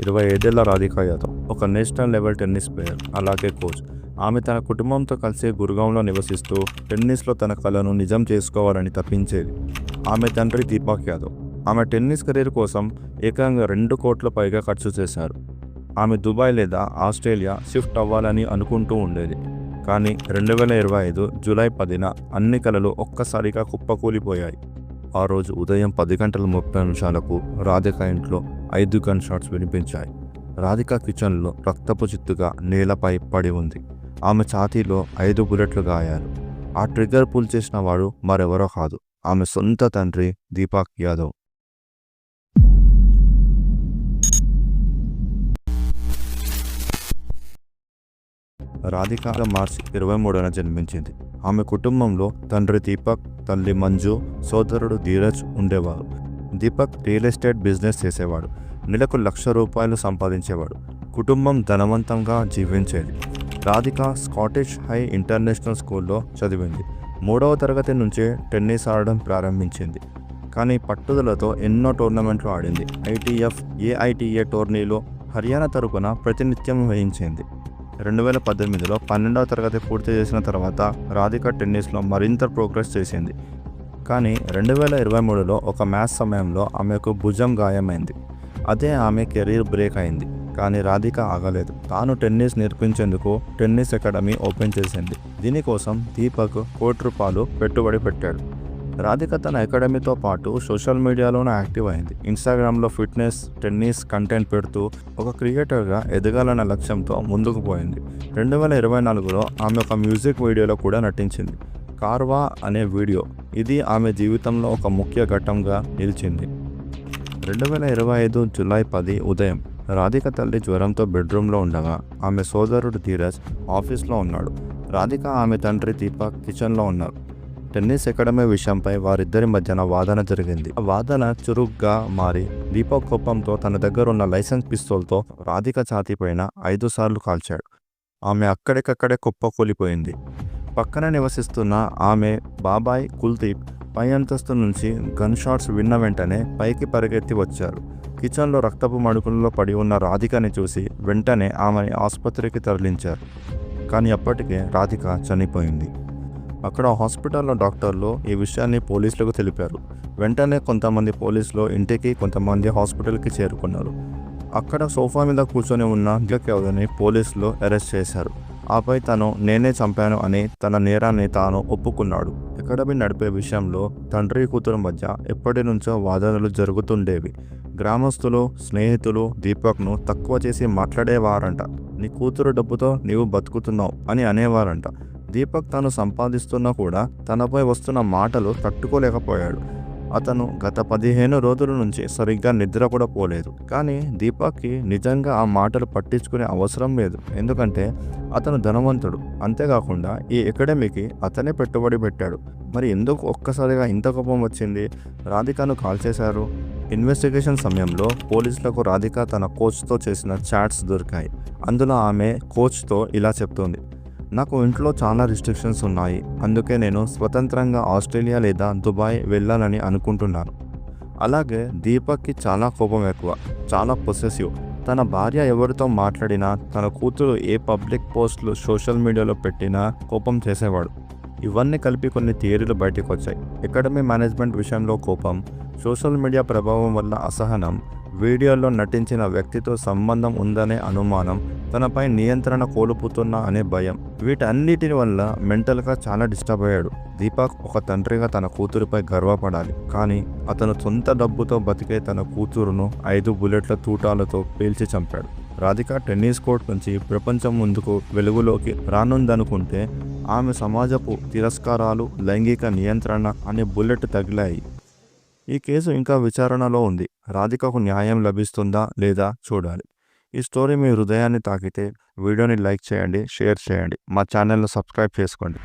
ఇరవై ఐదేళ్ళ రాధికా యాదవ్ ఒక నేషనల్ లెవెల్ టెన్నిస్ ప్లేయర్ అలాగే కోచ్. ఆమె తన కుటుంబంతో కలిసి గురుగాంలో నివసిస్తూ టెన్నిస్లో తన కళను నిజం చేసుకోవాలని తప్పించేది ఆమె తండ్రి దీపక్ యాదవ్. ఆమె టెన్నిస్ కెరీర్ కోసం ఏకంగా రెండు కోట్ల పైగా ఖర్చు చేశారు. ఆమె దుబాయ్ లేదా ఆస్ట్రేలియా షిఫ్ట్ అవ్వాలని అనుకుంటూ ఉండేది. కానీ రెండు వేల ఇరవై ఐదు జూలై పదిన అన్ని కళలు ఒక్కసారిగా కుప్పకూలిపోయాయి. ఆ రోజు ఉదయం పది గంటల ముప్పై నిమిషాలకు రాధిక ఇంట్లో ఐదు గన్ షాట్స్ వినిపించాయి. రాధిక కిచెన్లో రక్తపు చిత్తుగా నేలపై పడి ఉంది. ఆమె ఛాతీలో ఐదు బుల్లెట్లు గాయాలు. ఆ ట్రిగ్గర్ పుల్ చేసిన వాడు మరెవరో కాదు. ఆమె సొంత తండ్రి దీపక్ యాదవ్. రాధిక మార్చి ఇరవై మూడున జన్మించింది. ఆమె కుటుంబంలో తండ్రి దీపక్ తల్లి మంజు సోదరుడు ధీరజ్ ఉండేవారు. దీపక్ రియల్ ఎస్టేట్ బిజినెస్ చేసేవాడు. నెలకు లక్ష రూపాయలు సంపాదించేవాడు. కుటుంబం ధనవంతంగా జీవించేది. రాధిక స్కాటిష్ హై ఇంటర్నేషనల్ స్కూల్లో చదివింది. మూడవ తరగతి నుంచే టెన్నిస్ ఆడడం ప్రారంభించింది. కానీ పట్టుదలతో ఎన్నో టోర్నమెంట్లు ఆడింది. ఐటీఎఫ్ ఏఐటీఏ టోర్నీలో హర్యానా తరపున ప్రతినిత్యం వహించింది. రెండు వేల పద్దెనిమిదిలో పన్నెండవ తరగతి పూర్తి చేసిన తర్వాత రాధిక టెన్నిస్లో మరింత ప్రోగ్రెస్ చేసింది. కానీ రెండు వేల ఇరవై మూడులో ఒక మ్యాచ్ సమయంలో ఆమెకు భుజం గాయమైంది. అదే ఆమె కెరీర్ బ్రేక్ అయింది. కానీ రాధిక ఆగలేదు. తాను టెన్నిస్ నేర్పించేందుకు టెన్నిస్ అకాడమీ ఓపెన్ చేసింది. దీనికోసం దీపక్ కోటి రూపాయలు పెట్టుబడి పెట్టాడు. రాధిక తన అకాడమీతో పాటు సోషల్ మీడియాలోనూ యాక్టివ్ అయింది. ఇన్స్టాగ్రామ్లో ఫిట్నెస్ టెన్నిస్ కంటెంట్ పెడుతూ ఒక క్రియేటర్గా ఎదగాలన్న లక్ష్యంతో ముందుకు పోయింది. రెండు వేల ఇరవై నాలుగులో ఆమె ఒక మ్యూజిక్ వీడియోలో కూడా నటించింది. కార్వా అనే వీడియో ఇది ఆమె జీవితంలో ఒక ముఖ్య ఘట్టంగా నిలిచింది. రెండు వేల ఇరవై ఐదు జులై పది ఉదయం రాధిక తల్లి జ్వరంతో బెడ్రూమ్లో ఉండగా ఆమె సోదరుడు ధీరజ్ ఆఫీస్లో ఉన్నాడు. రాధిక ఆమె తండ్రి దీపక్ కిచెన్లో ఉన్నారు. టెన్నిస్ అకాడమీ విషయంపై వారిద్దరి మధ్యన వాదన జరిగింది. ఆ వాదన చురుగ్గా మారి దీపక్ కోపంతో తన దగ్గర ఉన్న లైసెన్స్ పిస్తోల్తో రాధిక ఛాతీపైన ఐదు సార్లు కాల్చాడు. ఆమె అక్కడికక్కడే కుప్పకూలిపోయింది పక్కన నివసిస్తున్న ఆమె బాబాయ్ కుల్దీప్ పై అంతస్తు నుంచి గన్ షాట్స్ విన్న వెంటనే పైకి పరిగెత్తి వచ్చారు. కిచెన్లో రక్తపు మడుకుల్లో పడి ఉన్న రాధికని చూసి వెంటనే ఆమెని ఆసుపత్రికి తరలించారు. కానీ అప్పటికే రాధిక చనిపోయింది. అక్కడ హాస్పిటల్లో డాక్టర్లు ఈ విషయాన్ని పోలీసులకు తెలిపారు. వెంటనే కొంతమంది పోలీసులు ఇంటికి కొంతమంది హాస్పిటల్కి చేరుకున్నారు. అక్కడ సోఫా మీద కూర్చొని ఉన్న గిలకేవదని పోలీసులు అరెస్ట్ చేశారు. ఆపై తను నేనే చంపాను అని తన నేరాన్ని తాను ఒప్పుకున్నాడు. అకాడమీ నడిపే విషయంలో తండ్రి కూతురు మధ్య ఎప్పటి నుంచో వాదనలు జరుగుతుండేవి. గ్రామస్తులు స్నేహితులు దీపక్ను తక్కువ చేసి మాట్లాడేవారంట. నీ కూతురు డబ్బుతో నీవు బతుకుతున్నావు అని అనేవారంట. దీపక్ తాను సంపాదిస్తున్నా కూడా తనపై వస్తున్న మాటలు తట్టుకోలేకపోయాడు. అతను గత పదిహేను రోజుల నుంచి సరిగ్గా నిద్ర కూడా పోలేదు. కానీ దీపక్కి నిజంగా ఆ మాటలు పట్టించుకునే అవసరం లేదు. ఎందుకంటే అతను ధనవంతుడు. అంతేకాకుండా ఈ అకాడమీకి అతనే పెట్టుబడి పెట్టాడు. మరి ఎందుకు ఒక్కసారిగా ఇంత కోపం వచ్చింది? రాధికను కాల్ చేశారు. ఇన్వెస్టిగేషన్ సమయంలో పోలీసులకు రాధిక తన కోచ్తో చేసిన చాట్స్ దొరికాయి. అందులో ఆమె కోచ్తో ఇలా చెప్తోంది. నాకు ఇంట్లో చాలా రిస్ట్రిక్షన్స్ ఉన్నాయి. అందుకే నేను స్వతంత్రంగా ఆస్ట్రేలియా లేదా దుబాయ్ వెళ్ళాలని అనుకుంటున్నాను. అలాగే దీపక్కి చాలా కోపం ఎక్కువ చాలా పొసెసివ్ తన భార్య ఎవరితో మాట్లాడినా తన కూతురు ఏ పబ్లిక్ పోస్టులు సోషల్ మీడియాలో పెట్టినా కోపం చేసేవాడు. ఇవన్నీ కలిపి కొన్ని థియరీలు బయటకు వచ్చాయి అకాడమీ మేనేజ్మెంట్ విషయంలో కోపం సోషల్ మీడియా ప్రభావం వల్ల అసహనం వీడియోలో నటించిన వ్యక్తితో సంబంధం ఉందనే అనుమానం తనపై నియంత్రణ కోల్పోతున్నా అనే భయం. వీటన్నిటి వల్ల మెంటల్గా చాలా డిస్టర్బ్ అయ్యాడు. దీపక్ ఒక తండ్రిగా తన కూతురుపై గర్వపడాలి. కానీ అతను సొంత డబ్బుతో బతికే తన కూతురును ఐదు బుల్లెట్ల తూటాలతో పేల్చి చంపాడు. రాధిక టెన్నిస్ కోర్ట్ నుంచి ప్రపంచం ముందుకు వెలుగులోకి రానుందనుకుంటే ఆమె సమాజపు తిరస్కారాలు లైంగిక నియంత్రణ అనే బుల్లెట్ తగిలాయి. ఈ కేసు ఇంకా విచారణలో ఉంది. రాధికకు న్యాయం లభిస్తుందా లేదా చూడాలి. ఈ స్టోరీ మీ హృదయాన్ని తాకితే వీడియోని లైక్ చేయండి షేర్ చేయండి. మా ఛానల్ను సబ్స్క్రైబ్ చేసుకోండి.